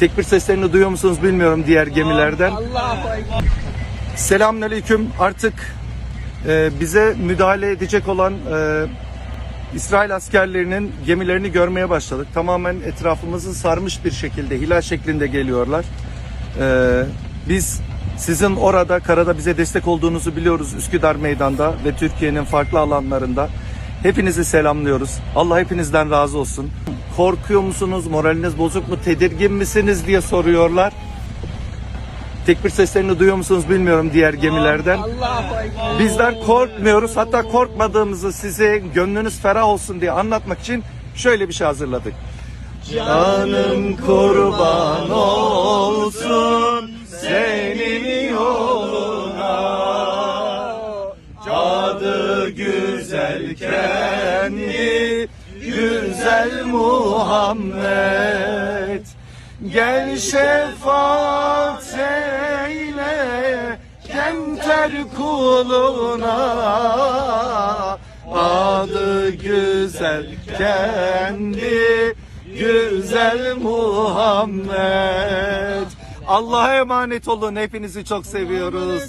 Tekbir seslerini duyuyor musunuz bilmiyorum diğer gemilerden. Selamünaleyküm. Artık e, bize müdahale edecek olan e, İsrail askerlerinin gemilerini görmeye başladık. Tamamen etrafımızı sarmış bir şekilde hilal şeklinde geliyorlar. E, biz sizin orada karada bize destek olduğunuzu biliyoruz Üsküdar Meydan'da ve Türkiye'nin farklı alanlarında. Hepinizi selamlıyoruz. Allah hepinizden razı olsun. Korkuyor musunuz? Moraliniz bozuk mu? Tedirgin misiniz diye soruyorlar. Tekbir seslerini duyuyor musunuz bilmiyorum diğer gemilerden. Bizler korkmuyoruz. Hatta korkmadığımızı size gönlünüz ferah olsun diye anlatmak için şöyle bir şey hazırladık. Canım kurban olsun senin yoluna Cadı güzel kendi güzel Muhammed Gel şefaat eyle kemter kuluna Adı güzel kendi güzel Muhammed Allah'a emanet olun hepinizi çok seviyoruz.